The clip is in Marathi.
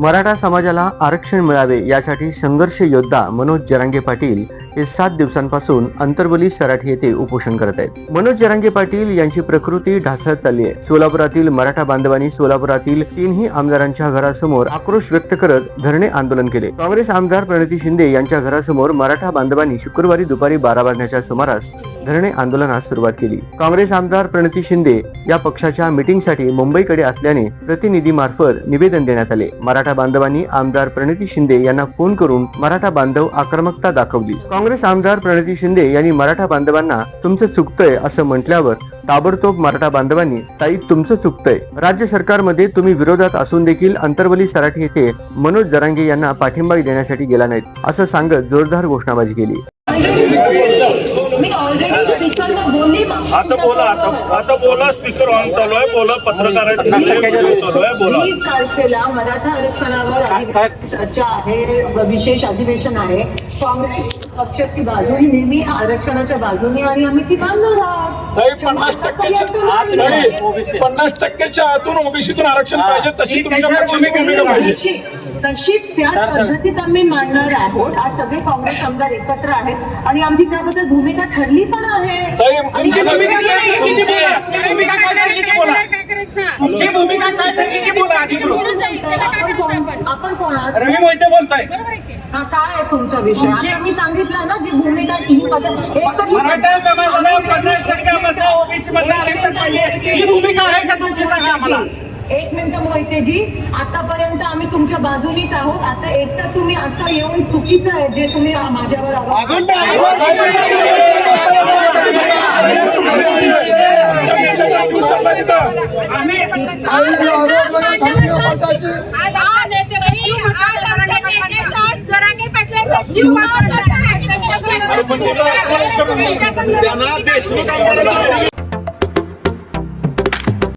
मराठा समाजाला आरक्षण मिळावे यासाठी संघर्ष योद्धा मनोज जरांगे पाटील हे सात दिवसांपासून अंतरबली सराठी येथे उपोषण करत आहेत. मनोज जरांगे पाटील यांची प्रकृती ढासळत चालली आहे. सोलापुरातील मराठा बांधवांनी सोलापुरातील तीनही आमदारांच्या घरासमोर आक्रोश व्यक्त करत धरणे आंदोलन केले. काँग्रेस आमदार प्रणिती शिंदे यांच्या घरासमोर मराठा बांधवांनी शुक्रवारी दुपारी बारा वाजण्याच्या सुमारास धरणे आंदोलनास सुरुवात केली. काँग्रेस आमदार प्रणिती शिंदे या पक्षाच्या मिटिंगसाठी मुंबईकडे असल्याने प्रतिनिधी मार्फत निवेदन देण्यात आले. मराठा बांधवांनी आमदार प्रणिती शिंदे यांना फोन करून मराठा बांधव आक्रमकता दाखवली. काँग्रेस आमदार प्रणिती शिंदे यांनी मराठा बांधवांना तुमचं चुकतंय असं म्हटल्यावर ताबडतोब मराठा बांधवांनी ताई तुमचं चुकतंय. राज्य सरकारमध्ये तुम्ही विरोधात असून देखील अंतर्वली सराठी येथे मनोज जरांगे यांना पाठिंबा देण्यासाठी गेला नाहीत असं सांगत जोरदार घोषणाबाजी केली. मी ऑलरेडी स्पीकरला बोलली आता बोला आता आता बोला स्पीकर ऑन चालू आहे बोला पत्रकारांची चालू आहे बोला वीस तारखेला मराठा आरक्षणावर चर्चा आहे विशेष अधिवेशन आहे. काँग्रेस पक्षाची बाजू ही नेहमी आरक्षणाच्या बाजूने आणि आम्ही ती बांधणार आहोत. पन्नास टक्क्याच्या आत नाही. पन्नास टक्क्याच्या आतून ओबीसीतून आरक्षण पाहिजे तशी तुमच्या भूमिका पाहिजे. तशी त्याच पद्धतीत आम्ही मांडणार आहोत. आज सगळे काँग्रेस आमदार एकत्र आहेत आणि आमची त्याबद्दल भूमिका ठरली पण आहे. तुमची भूमिका काय ठरली ती बोला. आपण कोण-? रवी मोहिते बोलताय. हा काय आहे तुमचा विषय? आता मी सांगितलं ना की भूमिका ही पद्धत एक तर मराठा समाजाला पन्नास टक्क्यामधलं ओबीसी मधलं आरक्षण पाहिजे. ही भूमिका आहे का तुमची? सांगा आम्हाला. एक मिनिट मोहितेजी. आतापर्यंत आम्ही तुमच्या बाजूनीच आहोत. आता एक तर तुम्ही असं येऊन चुकीचं आहे जे तुम्ही माझ्यावर आरोप जीव त्यांना देशमुख आमदारांना